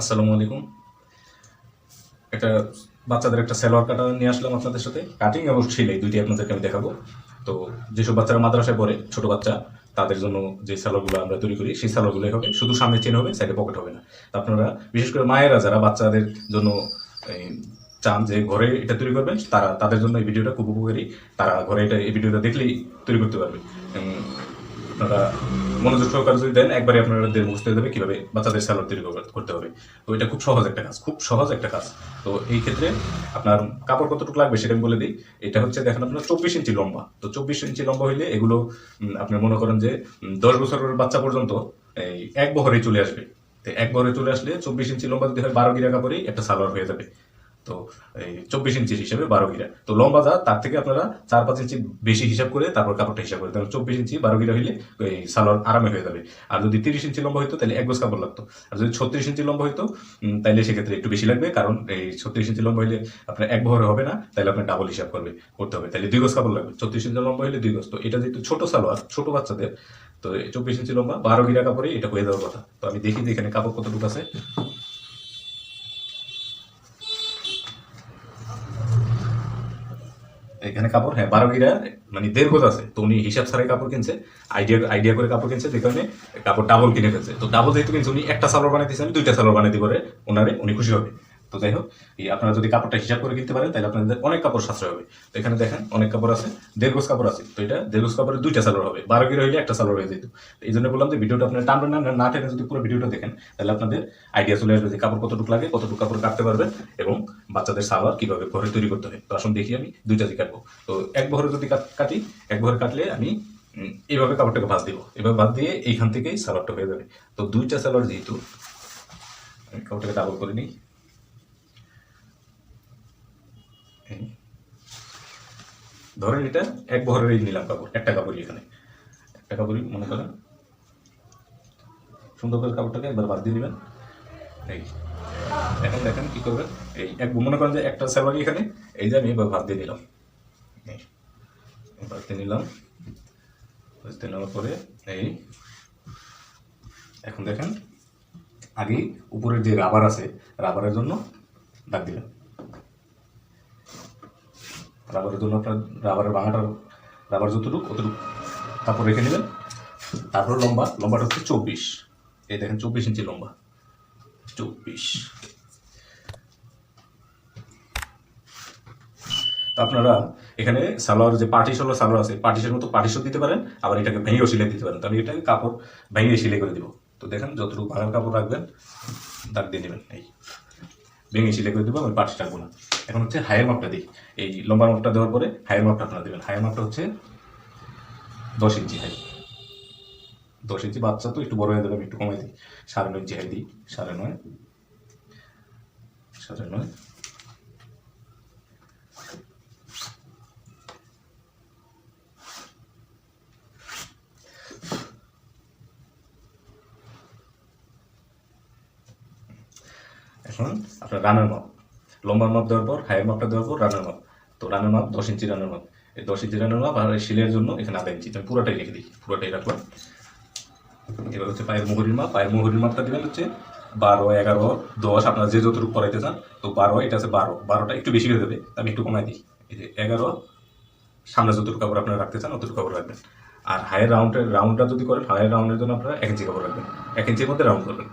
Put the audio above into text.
আসসালামু আলাইকুম। একটা বাচ্চাদের একটা সেলোয়ার কাটা নিয়ে আসলাম আপনাদের সাথে। কাটিং এবং সেলাই দুইটি আপনাদেরকে আমি দেখাবো। তো যেসব বাচ্চারা মাদ্রাসায় পড়ে, ছোট বাচ্চা, তাদের জন্য যে সালোয়ারগুলো আমরা তৈরি করি, সেই সালোয়ারগুলোই হবে। শুধু সামনে চেন হবে সাইডে পকেট হবে না। আপনারা, বিশেষ করে মায়েরা যারা বাচ্চাদের জন্য চান যে ঘরে এটা তৈরি করবেন, তারা, তাদের জন্য এই ভিডিওটা খুব উপকারী। তারা ঘরে এটা, এই ভিডিওটা দেখলেই তৈরি করতে পারবে। আপনারা মনোযোগ সহকারে যদি দেন, একবারে আপনাদের বুঝতে দেবে কীভাবে বাচ্চাদের স্যালাড তৈরি করতে হবে। তো এটা খুব সহজ একটা কাজ, খুব সহজ একটা কাজ। তো এই ক্ষেত্রে আপনার কাপড় কতটুকু লাগবে সেটা আমি বলে দিই। এটা হচ্ছে দেখেন আপনার চব্বিশ ইঞ্চি লম্বা। তো চব্বিশ ইঞ্চি লম্বা হইলে এগুলো আপনি মনে করেন যে দশ বছরের বাচ্চা পর্যন্ত এই এক বহরে চলে আসবে। তো এক বহরে চলে আসলে চব্বিশ ইঞ্চি লম্বা যদি হয় বারো গিরা কাপড়েই একটা সালোয়ার হয়ে যাবে। তো, এই চব্বিশ ইঞ্চি হিসেবে বারো গিরা। তো লম্বা যা তার থেকে আপনারা চার, পাঁচ ইঞ্চি বেশি হিসাব করে তারপর কাপড়টা হিসাব করে তাহলে চব্বিশ ইঞ্চি বারো গিরা হইলে এই সালোয়ার আরামে হয়ে যাবে। আর যদি তিরিশ ইঞ্চি লম্বা হইতো, তাহলে এক গোছ কাপড় লাগতো। আর যদি ছত্রিশ ইঞ্চি লম্বা হইতো তাহলে সেক্ষেত্রে একটু বেশি লাগবে। কারণ এই ছত্রিশ ইঞ্চি লম্বা হইলে আপনার এক বহরে হবে না তাহলে আপনার ডাবল হিসাব করবে, করতে হবে। তাহলে দুই গোছ কাপড় লাগবে। ছত্রিশ ইঞ্চি লম্বা হইলে দুই গোছ তো এটা যেহেতু ছোট সালোয়ার, ছোট বাচ্চাদের, তো চব্বিশ ইঞ্চি লম্বা বারো গিরা কাপড়ে এটা হয়ে যাওয়ার কথা। তো আমি দেখি যে এখানে কাপড় কতটুকু আছে। এখানে কাপড় হ্যাঁ বারো গিরা মানে দেড় গোজ আছে। তো উনি হিসাব ছাড়াই কাপড় কিনছে আইডিয়া আইডিয়া করে কাপড় কিনছে, যে কারণে কাপড় ডাবল কিনে ফেলছে। তো ডাবল যেহেতু কিনছে, উনি একটা সালোয়ার বানাইতেছে, আমি দুইটা সালোয়ার বানাই দিব ওনারে উনি খুশি হবে। তো যাই হোক, এই আপনারা যদি কাপড়টা হিসাব করে কিনতে পারেন, তাহলে আপনাদের অনেক কাপড় সাশ্রয় হবে। তো এখানে দেখেন, অনেক কাপড় আছে, দেড় গোজ কাপড় আছে। তো এটা দেড় গোজ কাপড়ে দুইটা সালোয়ার হবে, বারো গিরা হইলে একটা সালোয়ার হয়ে যেত। এই জন্য বললাম যে ভিডিওটা আপনার টানবেন না না টেনে যদি পুরো ভিডিওটা দেখেন, তাহলে আপনাদের আইডিয়া চলে আসবে যে কাপড় কতটুকু লাগে, কতটুকু কাপড় কাটতে পারবেন এবং বাচ্চাদের সালোয়ার কীভাবে ঘরে তৈরি করতে হয়। তো আসুন দেখি আমি দুইটা দিয়ে কাটবো। তো এক ভরে যদি কাট- কাটি, এক ভরে কাটলে আমি এইভাবে কাপড়টাকে ভাঁজ দিব। এভাবে ভাঁজ দিয়ে এইখান থেকেই সালোয়ারটা হয়ে যাবে। তো দুইটা সালোয়ার যেহেতু কাপড়টাকে ডাবল করে নিই এই। ধরেন এটা এক বহরের নিলাম কাপড়, একটা কাপড়ই এখানে। একটা কাপড়ই, মনে করেন, সুন্দর করে কাপড়টাকে একবার বাদ দিয়ে দিবেন এই। এখন দেখেন কি করবেন, এই এক মনে করেন যে একটা স্যালারি এখানে, এই যে আমি এবার ভাত দিয়ে নিলাম ভাত দিয়ে নিলাম। ভাত দিয়ে নেওয়ার পরে, এই। এখন দেখেন, আগে উপরের যে রাবার আছে, রাবারের জন্য দাগ দিবেন রাবারের জন্য আপনার রাবারের ভাঙাটার রাবার যতটুকু, অতটুকু। তারপর রেখে নেবেন। তারপর লম্বা, লম্বাটা হচ্ছে চব্বিশ। এই দেখেন চব্বিশ ইঞ্চি লম্বা। চব্বিশ। আপনারা এখানে সালোয়ার যে পার্টিশন সালোয়ার আছে পার্টিশন মতো পার্টিশন দিতে পারেন, আবার এটাকে ভেঙেও সিলাই দিতে পারেন। আমি এটাকে কাপড় ভেঙে সিলাই করে দিব। তো দেখেন যতটুকু ভাঙার কাপড় রাখবেন, দাগ দিয়ে নেবেন। এই ভেঙে সিলাই করে দেবো, আমি পার্টি রাখব না এখন হচ্ছে হায়ার মাপটা দিই এই লম্বা মাপটা দেওয়ার পরে হায়ার মাপটা আপনারা দেবেন। হায়ার মাপটা হচ্ছে দশ ইঞ্চি হাই দশ ইঞ্চি বাচ্চা তো, একটু বড় হয়ে আমি একটু কমাই দিই। সাড়ে নয় ইঞ্চি হাই দিই। সাড়ে নয়। সাড়ে নয়। এখন আপনার রানের মাপ লম্বার মাপ দেওয়ার পর, হাইয়ের মাপটা দেওয়ার পর রানের মাপ। তো রানের মাপ, দশ ইঞ্চি রানের মাপ। এই দশ ইঞ্চি রানের মাপ আর শিলের জন্য এখানে আধা ইঞ্চি। আমি পুরোটাই রেখে দিই, পুরোটাই রাখলাম। এবার হচ্ছে পায়ের মুহুরির মাপ। পায়ের মুহুরির মাপটা দিবেন হচ্ছে বারো, এগারো, দশ। আপনার যে যতটুকু পড়াইতে চান, তো বারো, এটা আছে বারো। বারোটা একটু বেশি হয়ে যাবে আমি একটু কমাই দিই। এই যে এগারো, সামনে যতটুকু কাপড় আপনারা রাখতে চান, অতটুকু কাপড় রাখবেন। আর হায়ার রাউন্ডের রাউন্ডটা যদি করেন হায়ার রাউন্ডের জন্য আপনারা এক ইঞ্চি কাপড় রাখবেন। এক ইঞ্চির মধ্যে রাউন্ড করবেন।